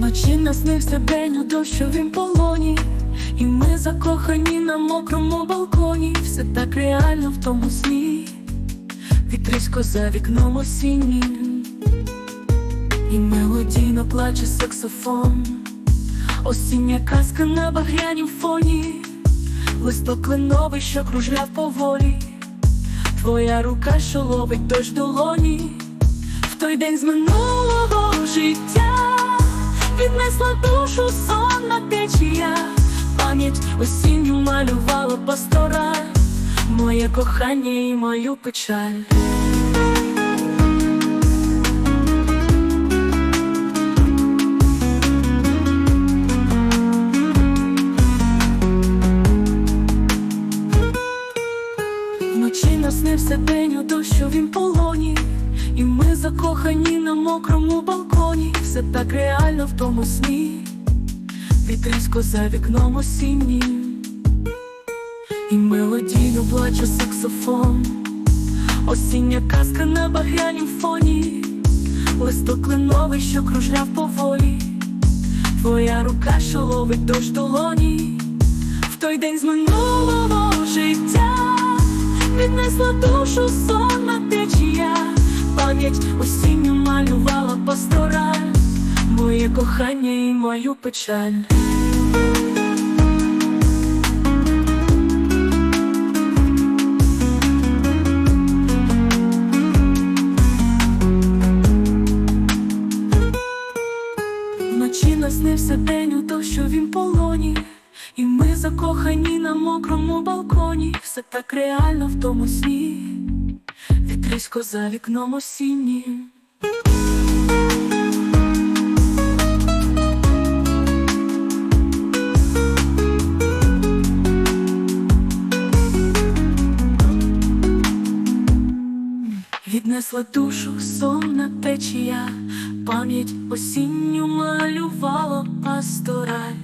Вночі наснився день у дощовім полоні, і ми закохані на мокрому балконі. Все так реально в тому сні, вітрисько за вікном осіннім, і мелодійно плаче саксофон, осіння казка на багрянім фоні, листок кленовий, що кружляв поволі, твоя рука, що ловить дощ долоні, в той день з минулого життя осінню малювала пастора, моє кохання і мою печаль. Вночі наснився день у дощовім полоні, і ми закохані на мокрому балконі. Все так реально в тому сні, вітрисько за вікном осіннім, і мелодійно плаче саксофон, осіння казка на багрянім фоні, листок кленовий, що кружляв поволі, твоя рука, що ловить дощ долоні, в той день з минулого життя віднесла душу сонна течія, пам'ять осінню малювала пастораль, моє кохання і мою печаль. Вночі наснився день у дощовім полоні, і ми закохані на мокрому балконі. Все так реально в тому сні, вітрисько за вікном осіннім. Віднесла душу сонна течія, пам'ять осінню малювала пастораль,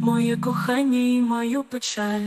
моє кохання і мою печаль.